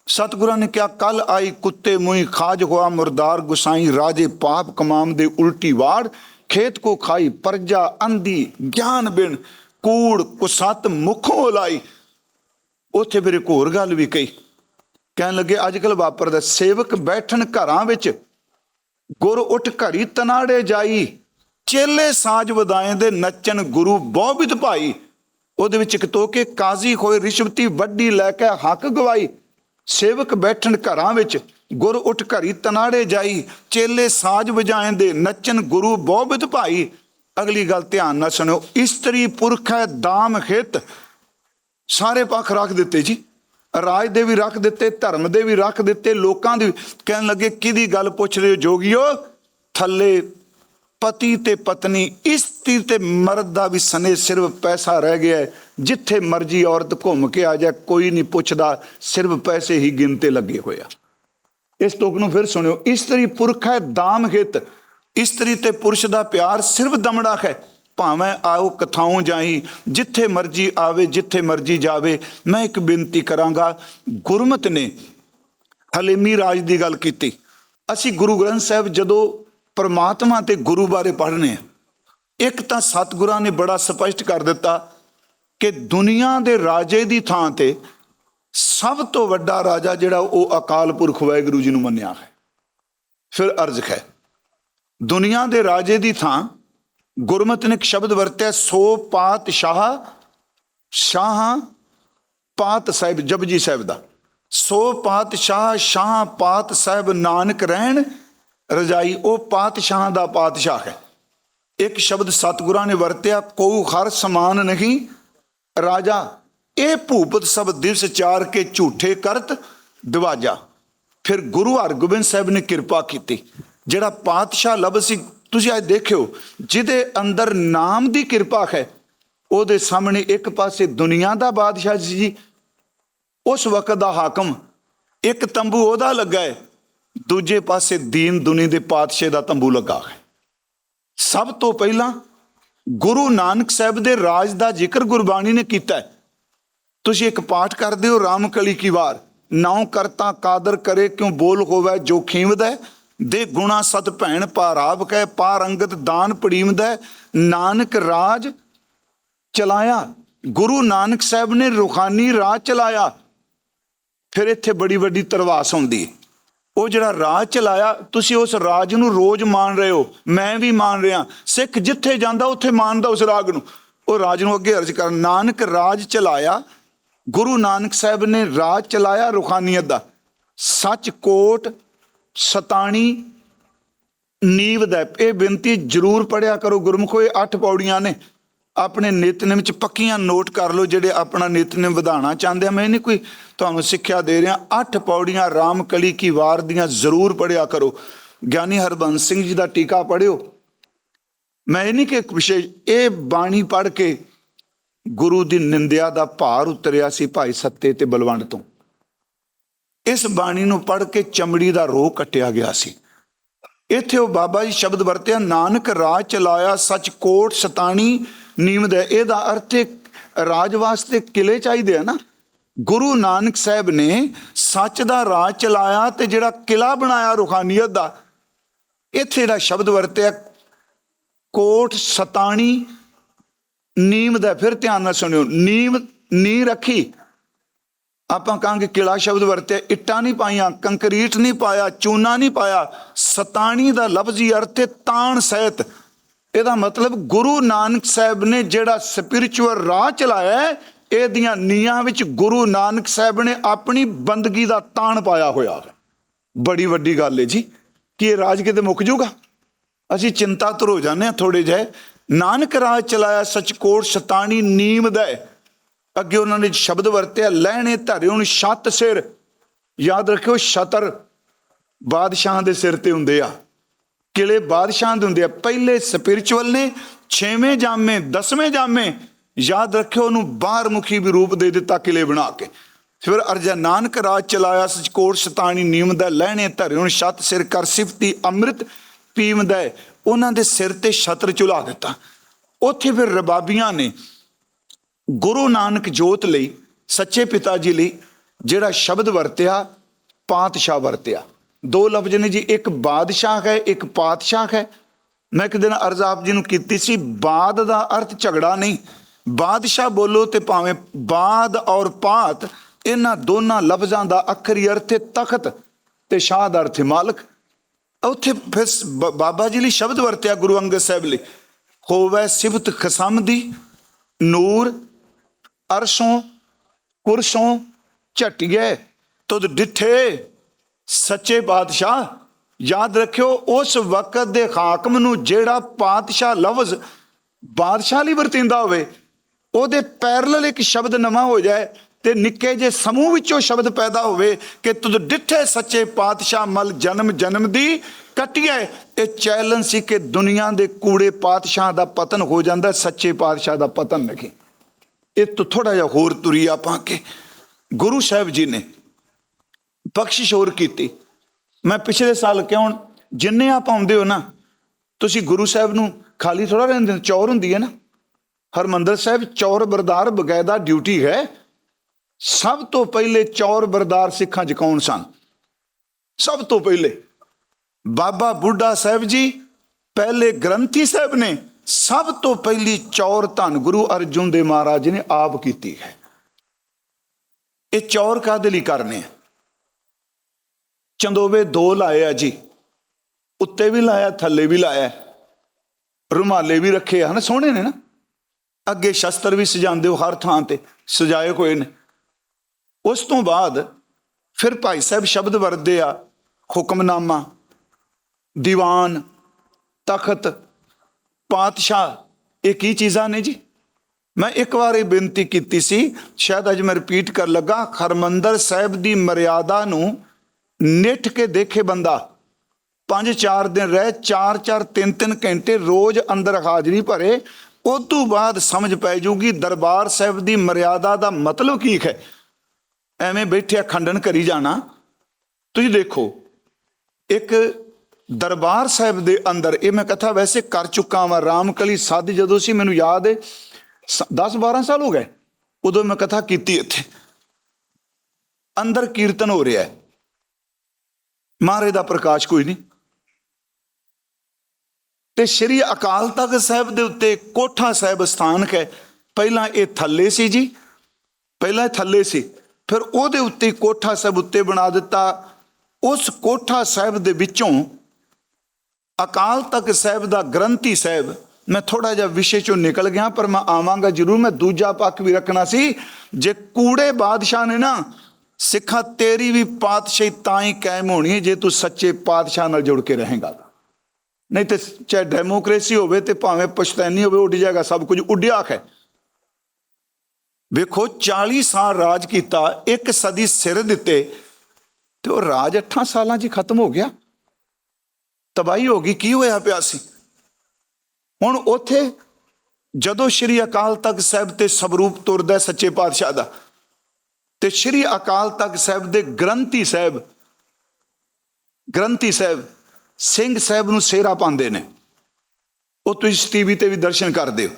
ਸਤਿਗੁਰਾਂ ਨੇ ਕਿਹਾ ਕੱਲ ਆਈ ਕੁੱਤੇ ਮੂੰਹ ਖਾਜ ਹੋਆ, ਮੁਰਦਾਰ ਗੁਸਾਈ ਰਾਜੇ ਪਾਪ ਕਮਾਮ ਦੇ ਉਲਟੀ ਵਾੜ। ਖੇਤ ਕੋ ਖਾਈ ਪਰਜਾ ਅੰਧੀ ਗਿਆਨ ਬਿਨ, ਕੂੜ ਕੁਸਤ ਮੁਖੋਂ ਲਾਈ। ਉੱਥੇ ਫਿਰ ਇੱਕ ਹੋਰ ਗੱਲ ਵੀ ਕਹੀ। ਕਹਿਣ ਲੱਗੇ ਅੱਜ ਕੱਲ ਵਾਪਰਦਾ ਸੇਵਕ ਬੈਠਣ ਘਰਾਂ ਵਿੱਚ, ਗੁਰ ਉੱਠ ਘੜੀ ਤਨਾੜੇ ਜਾਈ। ਚੇਲੇ ਸਾਜ ਵਦਾਏ ਦੇ ਨੱਚਣ ਗੁਰੂ ਬਹੁਬਿਤ ਭਾਈ। ਉਹਦੇ ਵਿੱਚ ਇੱਕ ਤੋਕੇ ਕਾਜ਼ੀ ਹੋਏ ਰਿਸ਼ਵਤੀ ਵੱਡੀ ਲੈ ਕੇ ਹੱਕ ਗਵਾਈ। ਸੇਵਕ ਬੈਠਣ ਘਰਾਂ ਵਿੱਚ, ਗੁਰ ਉੱਠ ਘਰੀ ਤਨਾੜੇ ਜਾਈ, ਚੇਲੇ ਸਾਜ ਵਜਾਏ ਦੇ ਨੱਚਣ ਗੁਰੂ ਬਹੁਬਿਤ ਭਾਈ। ਅਗਲੀ ਗੱਲ ਧਿਆਨ ਨਾਲ ਸੁਣਿਓ, ਇਸਤਰੀ ਪੁਰਖ ਹੈ ਦਾਮ ਹਿਤ ਸਾਰੇ ਪੱਖ ਰੱਖ ਦਿੱਤੇ ਜੀ। ਰਾਜ ਦੇ ਵੀ ਰੱਖ ਦਿੱਤੇ, ਧਰਮ ਦੇ ਵੀ ਰੱਖ ਦਿੱਤੇ, ਲੋਕਾਂ ਦੇ ਕਹਿਣ ਲੱਗੇ, ਕਿਹਦੀ ਗੱਲ ਪੁੱਛ ਰਹੇ ਹੋ ਜੋਗੀਓ? ਥੱਲੇ ਪਤੀ ਤੇ ਪਤਨੀ ਇਸਤਰੀ ਤੇ ਮਰਦ ਦਾ ਵੀ ਸਨੇ ਸਿਰਫ ਪੈਸਾ ਰਹਿ ਗਿਆ ਜਿੱਥੇ ਮਰਜ਼ੀ ਔਰਤ ਘੁੰਮ ਕੇ ਆ ਜਾ ਕੋਈ ਨਹੀਂ ਪੁੱਛਦਾ, ਸਿਰਫ ਪੈਸੇ ਹੀ ਗਿਣਤੇ ਲੱਗੇ ਹੋਇਆ ਇਸ ਤੁਕ ਨੂੰ ਫਿਰ ਸੁਣਿਓ ਇਸਤਰੀ ਪੁਰਖ ਹੈ ਦਾਮ ਹਿਤ। ਇਸਤਰੀ ਤੇ ਪੁਰਸ਼ ਦਾ ਪਿਆਰ ਸਿਰਫ ਦਮੜਾ ਹੈ। ਭਾਵੇਂ ਆਓ ਕਥਾਉਂ ਜਾਈ, ਜਿੱਥੇ ਮਰਜ਼ੀ ਆਵੇ, ਜਿੱਥੇ ਮਰਜ਼ੀ ਜਾਵੇ, ਮੈਂ ਇੱਕ ਬੇਨਤੀ ਕਰਾਂਗਾ, ਗੁਰਮਤ ਨੇ ਹਲੇਮੀ ਰਾਜ ਦੀ ਗੱਲ ਕੀਤੀ। ਅਸੀਂ ਗੁਰੂ ਗ੍ਰੰਥ ਸਾਹਿਬ ਜਦੋਂ ਪਰਮਾਤਮਾ ਤੇ ਗੁਰੂ ਬਾਰੇ ਪੜ੍ਹਨੇ ਇੱਕ ਤਾਂ ਸਤਿਗੁਰਾਂ ਨੇ ਬੜਾ ਸਪਸ਼ਟ ਕਰ ਦਿੱਤਾ ਕਿ ਦੁਨੀਆ ਦੇ ਰਾਜੇ ਦੀ ਥਾਂ ਤੇ ਸਭ ਤੋਂ ਵੱਡਾ ਰਾਜਾ ਜਿਹੜਾ ਉਹ ਅਕਾਲ ਪੁਰਖ ਵਾਹਿਗੁਰੂ ਜੀ ਨੂੰ ਮੰਨਿਆ ਹੈ। ਫਿਰ ਅਰਜ਼ ਹੈ, ਦੁਨੀਆ ਦੇ ਰਾਜੇ ਦੀ ਥਾਂ ਗੁਰਮਤਿ ਨੇ ਇੱਕ ਸ਼ਬਦ ਵਰਤਿਆ, ਸੋ ਪਾਤਸ਼ਾਹ ਸ਼ਾਹ ਪਾਤ ਸਾਹਿਬ, ਜਪਜੀ ਸਾਹਿਬ ਦਾ। ਸੋ ਪਾਤਸ਼ਾਹ ਸ਼ਾਹ ਪਾਤ ਸਾਹਿਬ ਨਾਨਕ ਰਹਿਣ ਰਜਾਈ, ਉਹ ਪਾਤਸ਼ਾਹ ਦਾ ਪਾਤਸ਼ਾਹ ਹੈ। ਇੱਕ ਸ਼ਬਦ ਸਤਿਗੁਰਾਂ ਨੇ ਵਰਤਿਆ ਕੋ ਹਰ ਸਮਾਨ ਨਹੀਂ। ਰਾਜਾ, ਇਹ ਭੂਪਤ ਸਭ ਦਿਵਸ ਚਾਰ ਕੇ ਝੂਠੇ ਕਰਤ ਦਿਵਾਜਾ। ਫਿਰ ਗੁਰੂ ਹਰਗੋਬਿੰਦ ਸਾਹਿਬ ਨੇ ਕਿਰਪਾ ਕੀਤੀ। ਜਿਹੜਾ ਪਾਤਸ਼ਾਹ ਲਫ਼ਜ਼ ਸੀ, ਤੁਸੀਂ ਅੱਜ ਦੇਖਿਓ, ਜਿਹਦੇ ਅੰਦਰ ਨਾਮ ਦੀ ਕਿਰਪਾ ਹੈ, ਉਹਦੇ ਸਾਹਮਣੇ ਇੱਕ ਪਾਸੇ ਦੁਨੀਆ ਦਾ ਬਾਦਸ਼ਾਹ ਸੀ ਜੀ। ਉਸ ਵਕਤ ਦਾ ਹਾਕਮ, ਇੱਕ ਤੰਬੂ ਉਹਦਾ ਲੱਗਾ ਹੈ ਦੂਜੇ ਪਾਸੇ ਦੀਨ ਦੁਨੀ ਦੇ ਪਾਤਸ਼ਾਹ ਦਾ ਤੰਬੂ ਲੱਗਾ ਹੈ। ਸਭ ਤੋਂ ਪਹਿਲਾਂ ਗੁਰੂ ਨਾਨਕ ਸਾਹਿਬ ਦੇ ਰਾਜ ਦਾ ਜ਼ਿਕਰ ਗੁਰਬਾਣੀ ਨੇ ਕੀਤਾ ਤੁਸੀਂ ਇੱਕ ਪਾਠ ਕਰਦੇ ਹੋ, ਰਾਮ ਕਲੀ ਕੀ ਵਾਰ? ਨਾਉ ਕਰਤਾ ਕਾਦਰ ਕਰੇ, ਕਿਉ ਬੋਲ ਹੋਵੇ, ਜੋ ਖੀਮਦਾ, ਦੇ ਗੁਣਾ ਸਤ ਭੈਣ ਪਾਰਾਬ ਕੈ, ਪਾਰ ਅੰਗਤ ਦਾਨ ਪੜੀਮਦਾ, ਨਾਨਕ ਰਾਜ ਚਲਾਇਆ। ਗੁਰੂ ਨਾਨਕ ਸਾਹਿਬ ਨੇ ਰੁਖਾਨੀ ਰਾਜ ਚਲਾਇਆ। ਫਿਰ ਇੱਥੇ ਬੜੀ ਵੱਡੀ ਤਰਵਾਸ ਆਉਂਦੀ ਹੈ। ਉਹ ਜਿਹੜਾ ਰਾਜ ਚਲਾਇਆ, ਤੁਸੀਂ ਉਸ ਰਾਜ ਨੂੰ ਰੋਜ਼ ਮੰਨ ਰਹੇ ਹੋ। ਮੈਂ ਵੀ ਮੰਨ ਰਿਹਾ। ਸਿੱਖ ਜਿੱਥੇ ਜਾਂਦਾ, ਉੱਥੇ ਮੰਨਦਾ ਉਸ ਰਾਗ ਨੂੰ। ਉਹ ਰਾਜ ਨੂੰ ਅੱਗੇ ਅਰਜ਼ ਕਰ ਨਾਨਕ ਰਾਜ ਚਲਾਇਆ। ਗੁਰੂ ਨਾਨਕ ਸਾਹਿਬ ਨੇ ਰਾਜ ਚਲਾਇਆ ਰੁਖਾਨੀਅਤ ਦਾ। ਸੱਚ ਕੋਟ ਸਤਾਣੀ ਨੀਵ ਦਾ। ਇਹ ਬੇਨਤੀ ਜਰੂਰ ਪੜਿਆ ਕਰੋ। ਗੁਰਮੁਖੋ, ਇਹ ਅੱਠ ਪੌੜੀਆਂ ਨੇ। ਆਪਣੇ ਨਿਤਨੇਮ ਚ ਪੱਕੀਆਂ ਨੋਟ ਕਰ ਲਓ ਜਿਹੜੇ ਆਪਣਾ ਨਿਤਨੇਮ ਵਧਾਉਣਾ ਚਾਹੁੰਦੇ ਆ। ਮੈਂ ਨਹੀਂ ਕੋਈ ਤੁਹਾਨੂੰ ਸਿੱਖਿਆ ਦੇ ਰਿਹਾ। ਅੱਠ ਪੌੜੀਆਂ ਰਾਮ ਕਲੀ ਕੀ ਵਾਰ ਦੀਆਂ ਜ਼ਰੂਰ ਪੜਿਆ ਕਰੋ। ਗਿਆਨੀ ਹਰਬੰਸ ਸਿੰਘ ਜੀ ਦਾ ਟੀਕਾ ਪੜਿਓ ਮੈਂ ਇਹ ਨਹੀਂ ਕਿ ਇੱਕ ਵਿਸ਼ੇਸ਼ ਇਹ ਬਾਣੀ ਪੜ ਕੇ ਗੁਰੂ ਦੀ ਨਿੰਦਿਆ ਦਾ ਭਾਰ ਉਤਰਿਆ ਸੀ ਭਾਈ ਸੱਤੇ ਤੇ ਬਲਵੰਡ ਤੋਂ। ਇਸ ਬਾਣੀ ਨੂੰ ਪੜ ਕੇ ਚਮੜੀ ਦਾ ਰੋਹ ਕੱਟਿਆ ਗਿਆ ਸੀ। ਇੱਥੇ ਉਹ ਬਾਬਾ ਜੀ ਸ਼ਬਦ ਵਰਤਿਆ, ਨਾਨਕ ਰਾਜ ਚਲਾਇਆ, ਸੱਚ ਕੋਟ ਸਤਾਣੀ ਨੀਮਦ ਹੈ ਇਹਦਾ ਅਰਥ ਰਾਜ ਵਾਸਤੇ ਕਿਲੇ ਚਾਹੀਦੇ ਆ ਨਾ। ਗੁਰੂ ਨਾਨਕ ਸਾਹਿਬ ਨੇ ਸੱਚ ਦਾ ਰਾਜ ਚਲਾਇਆ ਤੇ ਜਿਹੜਾ ਕਿਲਾ ਬਣਾਇਆ ਰੂਹਾਨੀਅਤ ਦਾ, ਇੱਥੇ ਜਿਹੜਾ ਸ਼ਬਦ ਵਰਤਿਆ ਕੋਟ ਸਤਾਣੀ। ਨੀਮ ਦਾ ਫਿਰ ਧਿਆਨ ਨਾਲ ਸੁਣਿਓ। ਨੀਮ ਨੀ ਰੱਖੀ। ਆਪਾਂ ਕਹਾਂਗੇ ਕਿਲਾ ਸ਼ਬਦ ਵਰਤਿਆ। ਇੱਟਾਂ ਨਹੀਂ ਪਾਈਆਂ, ਕੰਕਰੀਟ ਨਹੀਂ ਪਾਇਆ, ਚੂਨਾ ਨਹੀਂ ਪਾਇਆ। ਸਤਾਣੀ ਦਾ ਲਫ਼ਜ਼ੀ ਅਰਥ ਹੈ ਤਾਣ ਸਹਿਤ। ਇਹਦਾ ਮਤਲਬ ਗੁਰੂ ਨਾਨਕ ਸਾਹਿਬ ਨੇ ਜਿਹੜਾ ਸਪਿਰਚੁਅਲ ਰਾਹ ਚਲਾਇਆ ਇਹਦੀਆਂ ਨੀਆਂ ਵਿੱਚ ਗੁਰੂ ਨਾਨਕ ਸਾਹਿਬ ਨੇ ਆਪਣੀ ਬੰਦਗੀ ਦਾ ਤਾਣ ਪਾਇਆ ਹੋਇਆ ਹੈ। ਬੜੀ ਵੱਡੀ ਗੱਲ ਹੈ ਜੀ। ਕਿ ਇਹ ਰਾਜ ਕਿਤੇ ਮੁੱਕ ਜਾਊਗਾ ਅਸੀਂ ਚਿੰਤਾ ਚਿੰਤਾਤੁਰ ਹੋ ਜਾਂਦੇ ਹਾਂ ਥੋੜੇ ਜਿਹੇ। ਨਾਨਕ ਰਾਜ ਚਲਾਇਆ ਸਚਕੋਟ ਸਤਾਣੀ ਨੀਮ ਦਾ ਅੱਗੇ ਉਹਨਾਂ ਨੇ ਸ਼ਬਦ ਵਰਤਿਆ ਲੈਣੇ ਧਰਿਓ ਨੂੰ ਛੱਤ ਸਿਰ। ਯਾਦ ਰੱਖਿਓ ਛਤਰ ਬਾਦਸ਼ਾਹ ਦੇ ਸਿਰ ਤੇ ਹੁੰਦੇ ਆ। ਕਿਲੇ ਬਾਦਸ਼ਾਹਾਂ ਦੇ ਹੁੰਦੇ ਆ। ਪਹਿਲੇ ਸਪਿਰਚੁਅਲ ਨੇ, ਛੇਵੇਂ ਜਾਮੇ, ਦਸਵੇਂ ਜਾਮੇ। ਯਾਦ ਰੱਖਿਓ ਉਹਨੂੰ ਬਾਹਰ ਮੁਖੀ ਵੀ ਰੂਪ ਦੇ ਦਿੱਤਾ ਕਿਲੇ ਬਣਾ ਕੇ। ਫਿਰ ਅਰਜਾ ਨਾਨਕ ਰਾਜ ਚਲਾਇਆ ਸਚਕੋਟ ਸਤਾਣੀ ਨੀਮ ਦਾ ਲਹਿਣੇ ਧਰਿਓ ਨੂੰ ਛੱਤ ਸਿਰ ਕਰ ਸਿਫਤੀ ਅੰਮ੍ਰਿਤ ਪੀਵਦਾ ਉਹਨਾਂ ਦੇ ਸਿਰ ਤੇ ਛਤਰ ਚੁਲਾ ਦਿੱਤਾ। ਉੱਥੇ ਫਿਰ ਰਬਾਬੀਆਂ ਨੇ ਗੁਰੂ ਨਾਨਕ ਜੋਤ ਲਈ, ਸੱਚੇ ਪਿਤਾ ਜੀ ਲਈ ਜਿਹੜਾ ਸ਼ਬਦ ਵਰਤਿਆ, ਪਾਤਸ਼ਾਹ ਵਰਤਿਆ। ਦੋ ਲਫ਼ਜ਼ ਨੇ ਜੀ, ਇੱਕ ਬਾਦਸ਼ਾਹ ਹੈ, ਇੱਕ ਪਾਤਸ਼ਾਹ ਹੈ। ਮੈਂ ਇੱਕ ਦਿਨ ਅਰਜ਼ ਆਪ ਜੀ ਨੂੰ ਕੀਤੀ ਸੀ, ਬਾਦ ਦਾ ਅਰਥ ਝਗੜਾ ਨਹੀਂ। ਬਾਦਸ਼ਾਹ ਬੋਲੋ ਤੇ ਭਾਵੇਂ ਬਾਦ ਔਰ ਪਾਤ, ਇਹਨਾਂ ਦੋਨਾਂ ਲਫ਼ਜ਼ਾਂ ਦਾ ਅੱਖਰੀ ਅਰਥ ਹੈ ਤਖਤ ਤੇ ਸ਼ਾਹ ਦਾ ਅਰਥ ਹੈ ਮਾਲਕ। ਉੱਥੇ ਫਿਰ ਬ- ਬਾਬਾ ਜੀ ਲਈ ਸ਼ਬਦ ਵਰਤਿਆ ਗੁਰੂ ਅੰਗਦ ਸਾਹਿਬ ਲਈ। ਹੋਵੇ ਸਿਫਤ ਖਸਮ ਦੀ ਨੂਰ ਅਰਸ਼ੋਂ, ਕੁਰਸ਼ੋਂ ਝਟਿਏ ਤੁਧ ਡਿਠੇ। ਸੱਚੇ ਬਾਦਸ਼ਾਹ, ਯਾਦ ਰੱਖਿਓ, ਉਸ ਵਕਤ ਦੇ ਹਾਕਮ ਨੂੰ ਜਿਹੜਾ ਪਾਤਸ਼ਾਹ ਲਫ਼ਜ਼ ਬਾਦਸ਼ਾਹ ਲਈ ਵਰਤਿੰਦਾ ਹੋਵੇ, ਉਹਦੇ ਪੈਰਲਲ ਇੱਕ ਸ਼ਬਦ ਨਵਾਂ ਹੋ ਜਾਏ ਤੇ ਨਿੱਕੇ ਜੇ ਸਮੂਹ ਵਿੱਚੋਂ ਸ਼ਬਦ ਪੈਦਾ ਹੋਵੇ ਕਿ ਤੁਧ ਡਿੱਠੇ ਸੱਚੇ ਪਾਤਸ਼ਾਹ ਮਲ ਜਨਮ ਜਨਮ ਦੀ ਕਟਿਏ ਇਹ ਚੈਲੰਜ ਸੀ ਕਿ ਦੁਨੀਆ ਦੇ ਕੂੜੇ ਪਾਤਸ਼ਾਹ ਦਾ ਪਤਨ ਹੋ ਜਾਂਦਾ, ਸੱਚੇ ਪਾਤਸ਼ਾਹ ਦਾ ਪਤਨ ਨਹੀਂ। ਇਹ ਤੋਂ ਥੋੜਾ ਜਿਹਾ ਹੋਰ ਤੁਰੀ ਆਪਾਂ ਕੇ ਗੁਰੂ ਸਾਹਿਬ ਜੀ ਨੇ ਬਖਸ਼ਿਸ਼ ਹੋਰ ਕੀਤੀ। ਮੈਂ ਪਿਛਲੇ ਸਾਲ ਕਿਉਂ ਜਿੰਨੇ ਆਪ ਆਉਂਦੇ ਹੋ ਨਾ, ਤੁਸੀਂ ਗੁਰੂ ਸਾਹਿਬ ਨੂੰ ਖਾਲੀ ਥੋੜਾ ਰਹਿੰਦੇ ਚੌਰ ਹੁੰਦੀ ਹੈ ਨਾ। ਹਰਮੰਦਰ ਸਾਹਿਬ ਚੌਰ ਬਰਦਾਰ ਬਕਾਇਦਾ ਡਿਊਟੀ ਹੈ। ਸਭ ਤੋਂ ਪਹਿਲੇ ਚੌਰ ਬਰਦਾਰ ਸਿੱਖਾਂ ਚ ਕੌਣ ਸਨ? ਸਭ ਤੋਂ ਪਹਿਲੇ ਬਾਬਾ ਬੁੱਢਾ ਸਾਹਿਬ ਜੀ, ਪਹਿਲੇ ਗ੍ਰੰਥੀ ਸਾਹਿਬ ਨੇ ਸਭ ਤੋਂ ਪਹਿਲੀ ਚੌਰ ਧੰਨ ਗੁਰੂ ਅਰਜੁਨ ਦੇ ਮਹਾਰਾਜ ਨੇ ਆਪ ਕੀਤੀ ਹੈ। ਇਹ ਚੌਰ ਕਾਦੇ ਲਈ ਕਰਨੇ ਆ? ਚੰਦੋਵੇ ਦੋ ਲਾਏ ਆ ਜੀ। ਉੱਤੇ ਵੀ ਲਾਇਆ, ਥੱਲੇ ਵੀ ਲਾਇਆ। ਰੁਮਾਲੇ ਵੀ ਰੱਖੇ ਆ, ਹਨਾ? ਸੋਹਣੇ ਨੇ ਨਾ? ਅੱਗੇ ਸ਼ਸਤਰ ਵੀ ਸਜਾਉਂਦੇ ਹੋ ਹਰ ਥਾਂ ਤੇ, ਸਜਾਏ ਹੋਏ ਨੇ। ਉਸ ਤੋਂ ਬਾਅਦ ਫਿਰ ਭਾਈ ਸਾਹਿਬ ਸ਼ਬਦ ਵਰਤਦੇ ਆ, ਹੁਕਮਨਾਮਾ, ਦੀਵਾਨ, ਤਖਤ, ਪਾਤਸ਼ਾਹ, ਇਹ ਕੀ ਚੀਜ਼ਾਂ ਨੇ ਜੀ? ਮੈਂ ਇੱਕ ਵਾਰ ਇਹ ਬੇਨਤੀ ਕੀਤੀ ਸੀ, ਸ਼ਾਇਦ ਅੱਜ ਮੈਂ ਰਿਪੀਟ ਕਰ ਲੱਗਾ, ਹਰਮੰਦਰ ਸਾਹਿਬ ਦੀ ਮਰਿਆਦਾ ਨੂੰ ਨਿੱਠ ਕੇ ਦੇਖੇ ਬੰਦਾ। ਪੰਜ ਚਾਰ ਦਿਨ ਰਹਿ, ਚਾਰ ਚਾਰ ਤਿੰਨ ਤਿੰਨ ਘੰਟੇ ਰੋਜ਼ ਅੰਦਰ ਹਾਜ਼ਰੀ ਭਰੇ ਉਸ ਤੋਂ ਬਾਅਦ ਸਮਝ ਪੈ ਜੂਗੀ ਦਰਬਾਰ ਸਾਹਿਬ ਦੀ ਮਰਿਆਦਾ ਦਾ ਮਤਲਬ ਕੀ ਹੈ। ਐਵੇਂ ਬੈਠਿਆ ਖੰਡਨ ਕਰੀ ਜਾਣਾ। ਤੁਸੀਂ ਦੇਖੋ, ਇੱਕ ਦਰਬਾਰ ਸਾਹਿਬ ਦੇ ਅੰਦਰ, ਇਹ ਮੈਂ ਕਥਾ ਵੈਸੇ ਕਰ ਚੁੱਕਾ ਵਾਂ, ਰਾਮਕਲੀ ਸਾਧ ਜਦੋਂ ਸੀ, ਮੈਨੂੰ ਯਾਦ ਹੈ 10 12 ਸਾਲ ਹੋ ਗਏ, ਉਦੋਂ ਮੈਂ ਕਥਾ ਕੀਤੀ ਇੱਥੇ। ਅੰਦਰ ਕੀਰਤਨ ਹੋ ਰਿਹਾ ਹੈ। ਮਹਾਰਾਜ ਦਾ ਪ੍ਰਕਾਸ਼ ਕੋਈ ਨਹੀਂ। ਤੇ ਸ਼੍ਰੀ ਅਕਾਲ ਤਖਤ ਸਾਹਿਬ ਦੇ ਉੱਤੇ ਕੋਠਾ ਸਾਹਿਬ ਸਥਾਨਕ ਹੈ। ਪਹਿਲਾਂ ਇਹ ਥੱਲੇ ਸੀ ਜੀ। ਪਹਿਲਾਂ ਥੱਲੇ ਸੀ। ਫਿਰ ਉਹਦੇ ਉੱਤੇ ਕੋਠਾ ਸਾਹਿਬ ਉੱਤੇ ਬਣਾ ਦਿੱਤਾ। ਉਸ ਕੋਠਾ ਸਾਹਿਬ ਦੇ ਵਿੱਚੋਂ ਅਕਾਲ ਤਖਤ ਸਾਹਿਬ ਦਾ ਗ੍ਰੰਥੀ ਸਾਹਿਬ, ਮੈਂ ਥੋੜਾ ਜਿਹਾ ਵਿਸ਼ੇ ਚੋਂ ਨਿਕਲ ਗਿਆ, ਪਰ ਮੈਂ ਆਵਾਂਗਾ ਜ਼ਰੂਰ। ਮੈਂ ਦੂਜਾ ਪੱਖ ਵੀ ਰੱਖਣਾ ਸੀ। ਜੇ ਕੂੜੇ ਬਾਦਸ਼ਾਹ ਨੇ ਨਾ ਸਿੱਖਾ ਤੇਰੀ ਵੀ ਪਾਤਸ਼ਾਹੀ ਤਾਂ ਹੀ ਕਾਇਮ ਹੋਣੀ ਹੈ ਜੇ ਤੂੰ ਸੱਚੇ ਪਾਤਸ਼ਾਹ ਨਾਲ ਜੁੜ ਕੇ ਰਹੇਗਾ। ਨਹੀਂ ਤੇ ਚਾਹੇ ਡੈਮੋਕ੍ਰੇਸੀ ਹੋਵੇ ਤੇ ਭਾਵੇਂ ਪਛਤੈਨੀ ਹੋਵੇ, ਉੱਡ ਜਾਏਗਾ, ਸਭ ਕੁਝ ਉੱਡਿਆ ਹੈ ਵੇਖੋ 40 ਸਾਲ ਰਾਜ ਕੀਤਾ, ਇੱਕ ਸਦੀ ਸਿਰ ਦਿੱਤੇ, ਤੇ ਉਹ ਰਾਜ 8 ਸਾਲਾਂ 'ਚ ਹੀ ਖਤਮ ਹੋ ਗਿਆ। ਤਬਾਹੀ ਹੋ ਗਈ, ਕੀ ਹੋਇਆ ਪਿਆ ਸੀ? ਹੁਣ ਉੱਥੇ ਜਦੋਂ ਸ਼੍ਰੀ ਅਕਾਲ ਤਖਤ ਸਾਹਿਬ ਤੇ ਸਵਰੂਪ ਤੁਰਦਾ ਸੱਚੇ ਪਾਤਸ਼ਾਹ ਦਾ ਤੇ ਸ਼੍ਰੀ ਅਕਾਲ ਤਖਤ ਸਾਹਿਬ ਦੇ ਗ੍ਰੰਥੀ ਸਾਹਿਬ ਗ੍ਰੰਥੀ ਸਾਹਿਬ, ਸਿੰਘ ਸਾਹਿਬ ਨੂੰ ਸੇਰਾ ਪਾਉਂਦੇ ਨੇ। ਉਹ ਤੁਸੀਂ ਟੀਵੀ ਤੇ ਵੀ ਦਰਸ਼ਨ ਕਰਦੇ ਹੋ।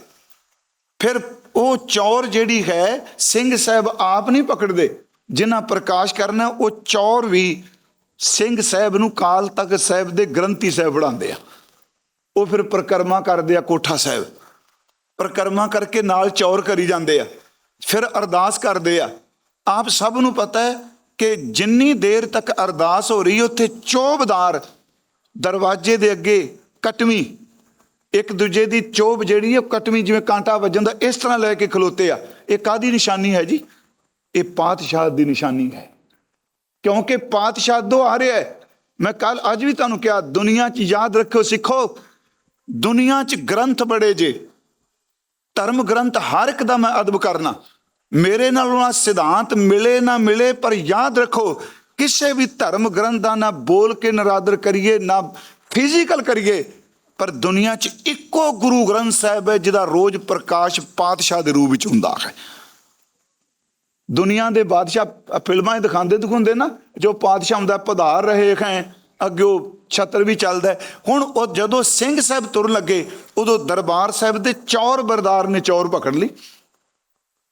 ਫਿਰ ਉਹ ਚੌਰ ਜਿਹੜੀ ਹੈ, ਸਿੰਘ ਸਾਹਿਬ ਆਪ ਨਹੀਂ ਪਕੜਦੇ। ਜਿਨ੍ਹਾਂ ਪ੍ਰਕਾਸ਼ ਕਰਨਾ, ਉਹ ਚੌਰ ਵੀ ਸਿੰਘ ਸਾਹਿਬ ਨੂੰ ਕਾਲ ਤਖਤ ਸਾਹਿਬ ਦੇ ਗ੍ਰੰਥੀ ਸਾਹਿਬ ਬਣਾਉਂਦੇ ਆ। ਉਹ ਫਿਰ ਪ੍ਰਕਰਮਾ ਕਰਦੇ ਆ ਕੋਠਾ ਸਾਹਿਬ। ਪ੍ਰਕਰਮਾ ਕਰਕੇ ਨਾਲ ਚੌਰ ਕਰੀ ਜਾਂਦੇ ਆ। ਫਿਰ ਅਰਦਾਸ ਕਰਦੇ ਆ। ਆਪ ਸਭ ਨੂੰ ਪਤਾ ਹੈ ਕਿ ਜਿੰਨੀ ਦੇਰ ਤੱਕ ਅਰਦਾਸ ਹੋ ਰਹੀ ਉੱਥੇ ਚੋਬਦਾਰ ਦਰਵਾਜ਼ੇ ਦੇ ਅੱਗੇ ਕਟਵੀਂ, ਇੱਕ ਦੂਜੇ ਦੀ ਚੋਬ ਜਿਹੜੀ ਹੈ ਕਟਵੀਂ ਜਿਵੇਂ ਕਾਂਟਾ ਵੱਜਣ ਦਾ ਇਸ ਤਰ੍ਹਾਂ ਲੈ ਕੇ ਖਲੋਤੇ ਆ। ਇਹ ਕਾਦੀ ਨਿਸ਼ਾਨੀ ਹੈ ਜੀ? ਇਹ ਪਾਤਸ਼ਾਹ ਦੀ ਨਿਸ਼ਾਨੀ ਹੈ। ਕਿਉਂਕਿ ਪਾਤਸ਼ਾਹ ਦੋ ਆ ਰਿਹਾ ਹੈ। ਮੈਂ ਕੱਲ ਅੱਜ ਵੀ ਤੁਹਾਨੂੰ ਕਿਹਾ, ਦੁਨੀਆ 'ਚ ਯਾਦ ਰੱਖਿਓ, ਸਿੱਖੋ, ਦੁਨੀਆ 'ਚ ਗ੍ਰੰਥ ਬੜੇ ਜੇ। ਧਰਮ ਗ੍ਰੰਥ ਹਰ ਇੱਕ ਦਾ ਮੈਂ ਅਦਬ ਕਰਨਾ। ਮੇਰੇ ਨਾਲ ਉਹਨਾਂ ਸਿਧਾਂਤ ਮਿਲੇ ਨਾ ਮਿਲੇ, ਪਰ ਯਾਦ ਰੱਖੋ, ਕਿਸੇ ਵੀ ਧਰਮ ਗ੍ਰੰਥ ਦਾ ਨਾ ਬੋਲ ਕੇ ਨਰਾਦਰ ਕਰੀਏ, ਨਾ ਫਿਜ਼ੀਕਲ ਕਰੀਏ, ਪਰ ਦੁਨੀਆ 'ਚ ਇੱਕੋ ਗੁਰੂ ਗ੍ਰੰਥ ਸਾਹਿਬ ਹੈ ਜਿਹਦਾ ਰੋਜ਼ ਪ੍ਰਕਾਸ਼ ਪਾਤਸ਼ਾਹ ਦੇ ਰੂਪ ਵਿੱਚ ਹੁੰਦਾ ਹੈ। ਦੁਨੀਆ ਦੇ ਬਾਦਸ਼ਾਹ ਫਿਲਮਾਂ 'ਚ ਦਿਖਾਉਂਦੇ ਦਿਖਾਉਂਦੇ ਨਾ, ਜੋ ਪਾਤਸ਼ਾਹ ਹੁੰਦਾ ਪਧਾਰ ਰਹੇ ਹੈ, ਅੱਗੇ ਉਹ ਛਤਰ ਵੀ ਚੱਲਦਾ ਹੁਣ ਉਹ ਜਦੋਂ ਸਿੰਘ ਸਾਹਿਬ ਤੁਰ ਲੱਗੇ, ਉਦੋਂ ਦਰਬਾਰ ਸਾਹਿਬ ਦੇ ਚੌਰ ਬਰਦਾਰ ਨੇ ਚੌਰ ਪਕੜ ਲਈ।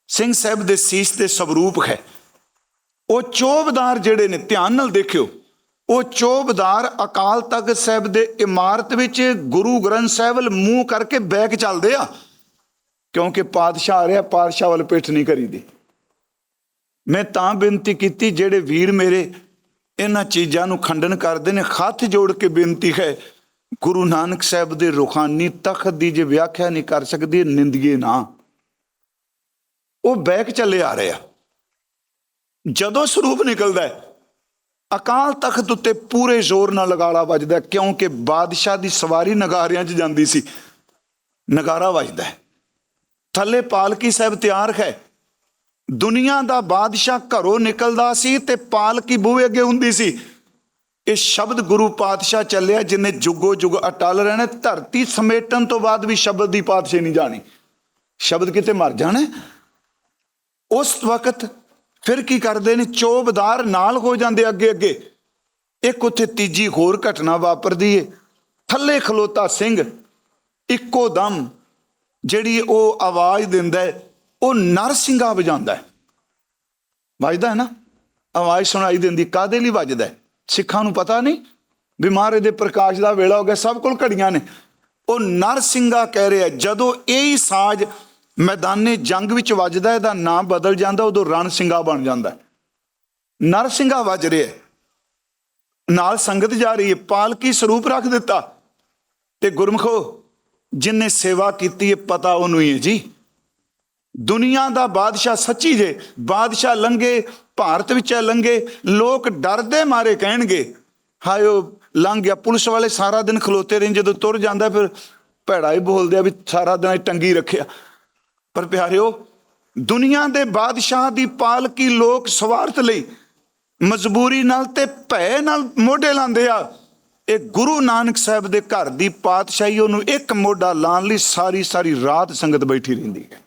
ਸਿੰਘ ਸਾਹਿਬ ਦੇ ਸੀਸ ਦੇ ਸਵਰੂਪ ਹੈ। ਉਹ ਚੋਬਦਾਰ ਜਿਹੜੇ ਨੇ, ਧਿਆਨ ਨਾਲ ਦੇਖਿਓ, ਉਹ ਚੋਬਦਾਰ ਅਕਾਲ ਤਖਤ ਸਾਹਿਬ ਦੇ ਇਮਾਰਤ ਵਿੱਚ ਗੁਰੂ ਗ੍ਰੰਥ ਸਾਹਿਬ ਵੱਲ ਮੂੰਹ ਕਰਕੇ ਬੈਕ ਚੱਲਦੇ ਆ, ਕਿਉਂਕਿ ਪਾਤਸ਼ਾਹ ਆ ਰਿਹਾ, ਪਾਤਸ਼ਾਹ ਵੱਲ ਪਿੱਠ ਨਹੀਂ ਕਰੀਦੀ। ਮੈਂ ਤਾਂ ਬੇਨਤੀ ਕੀਤੀ, ਜਿਹੜੇ ਵੀਰ ਮੇਰੇ ਇਹਨਾਂ ਚੀਜ਼ਾਂ ਨੂੰ ਖੰਡਨ ਕਰਦੇ ਨੇ ਹੱਥ ਜੋੜ ਕੇ ਬੇਨਤੀ ਹੈ, ਗੁਰੂ ਨਾਨਕ ਸਾਹਿਬ ਦੇ ਰੁਖਾਨੀ ਤਖਤ ਦੀ ਜੇ ਵਿਆਖਿਆ ਨਹੀਂ ਕਰ ਸਕਦੀ ਨਿੰਦੀਏ ਨਾ। ਉਹ ਬੈਕ ਚੱਲੇ ਆ ਰਿਹਾ ਜਦੋਂ ਸਰੂਪ ਨਿਕਲਦਾ ਹੈ, ਅਕਾਲ ਤਖਤ ਉੱਤੇ ਪੂਰੇ ਜ਼ੋਰ ਨਾਲ ਲਗਾਲਾ ਵੱਜਦਾ ਕਿਉਂਕਿ ਬਾਦਸ਼ਾਹ ਦੀ ਸਵਾਰੀ ਨਗਾਰਿਆਂ 'ਚ ਜਾਂਦੀ ਸੀ। ਨਗਾਰਾ ਵੱਜਦਾ ਥੱਲੇ ਪਾਲਕੀ ਸਾਹਿਬ ਤਿਆਰ ਹੈ। ਦੁਨੀਆ ਦਾ ਬਾਦਸ਼ਾਹ ਘਰੋਂ ਨਿਕਲਦਾ ਸੀ ਤੇ ਪਾਲਕੀ ਬੂਹੇ ਅੱਗੇ ਹੁੰਦੀ ਸੀ। ਇਹ ਸ਼ਬਦ ਗੁਰੂ ਪਾਤਸ਼ਾਹ ਚੱਲਿਆ, ਜਿਨੇ ਜੁਗੋ ਜੁਗ ਅਟਲ ਰਹਿਣਾ ਧਰਤੀ ਸਮੇਟਣ ਤੋਂ ਬਾਅਦ ਵੀ ਸ਼ਬਦ ਦੀ ਪਾਤਸ਼ਾਹ ਨਹੀਂ ਜਾਣੀ। ਸ਼ਬਦ ਕਿਤੇ ਮਰ ਜਾਣਾ ਉਸ ਵਕਤ ਫਿਰ ਕੀ ਕਰਦੇ ਨੇ? ਚੋਬਦਾਰ ਨਾਲ ਹੋ ਜਾਂਦੇ ਅੱਗੇ ਅੱਗੇ। ਇੱਕ ਉੱਥੇ ਤੀਜੀ ਹੋਰ ਘਟਨਾ ਵਾਪਰਦੀ ਏ। ਥੱਲੇ ਖਲੋਤਾ ਸਿੰਘ ਇੱਕੋ ਦਮ ਜਿਹੜੀ ਉਹ ਆਵਾਜ਼ ਦਿੰਦਾ ਹੈ ਉਹ ਨਰਸਿੰਘਾ ਵਜਾਉਂਦਾ ਹੈ ਵੱਜਦਾ ਹੈ ਨਾ? ਆਵਾਜ਼ ਸੁਣਾਈ ਦਿੰਦੀ ਕਾਦੇ ਲਈ ਵੱਜਦਾ ਸਿੱਖਾਂ ਨੂੰ ਪਤਾ ਨਹੀਂ? ਬਿਮਾਰੇ ਦੇ ਪ੍ਰਕਾਸ਼ ਦਾ ਵੇਲਾ ਹੋ ਗਿਆ, ਸਭ ਕੋਲ ਘੜੀਆਂ ਨੇ। ਉਹ ਨਰਸਿੰਘਾ ਕਹਿ ਰਿਹਾ, ਜਦੋਂ ਇਹ ਹੀ ਸਾਜ਼ ਮੈਦਾਨੇ ਜੰਗ ਵਿੱਚ ਵੱਜਦਾ ਇਹਦਾ ਨਾਮ ਬਦਲ ਜਾਂਦਾ, ਉਦੋਂ ਰਣ ਸਿੰਘਾ ਬਣ ਜਾਂਦਾ ਹੈ। ਨਰਸਿੰਘਾ ਵੱਜ ਰਿਹਾ ਨਾਲ ਸੰਗਤ ਜਾ ਰਹੀ ਹੈ, ਪਾਲਕੀ ਸਰੂਪ ਰੱਖ ਦਿੱਤਾ। ਤੇ ਗੁਰਮਖੋ ਜਿਨਨੇ ਸੇਵਾ ਕੀਤੀ ਹੈ, ਪਤਾ ਉਹਨੂੰ ਹੀ ਹੈ ਜੀ। ਦੁਨੀਆ ਦਾ ਬਾਦਸ਼ਾਹ ਸੱਚੀ ਜੇ, ਬਾਦਸ਼ਾਹ ਲੰਗੇ ਭਾਰਤ ਵਿੱਚ ਹੈ ਲੰਗੇ ਲੋਕ ਡਰਦੇ ਮਾਰੇ ਕਹਿਣਗੇ, ਹਾਏ ਲੰਘ ਗਿਆ, ਪੁਲਿਸ ਵਾਲੇ ਸਾਰਾ ਦਿਨ ਖਲੋਤੇ ਰਹੇ ਜਦੋਂ ਤੁਰ ਜਾਂਦਾ, ਫਿਰ ਭੈੜਾ ਹੀ ਬੋਲਦੇ ਆ ਵੀ ਸਾਰਾ ਦਿਨ ਇਹ ਟੰਗੀ ਰੱਖਿਆ। ਪਰ ਪਿਆਰਿਓ, ਦੁਨੀਆ ਦੇ ਬਾਦਸ਼ਾਹ ਦੀ ਪਾਲਕੀ ਲੋਕ ਸਵਾਰਥ ਲਈ ਮਜਬੂਰੀ ਨਾਲ ਤੇ ਭੈ ਨਾਲ ਮੋਢੇ ਲਾਉਂਦੇ ਆ। ਇਹ ਗੁਰੂ ਨਾਨਕ ਸਾਹਿਬ ਦੇ ਘਰ ਦੀ ਪਾਤਸ਼ਾਹੀ ਉਹਨੂੰ ਇੱਕ ਮੋਢਾ ਲਾਣ ਲਈ ਸਾਰੀ ਸਾਰੀ ਰਾਤ ਸੰਗਤ ਬੈਠੀ ਰਹਿੰਦੀ ਹੈ।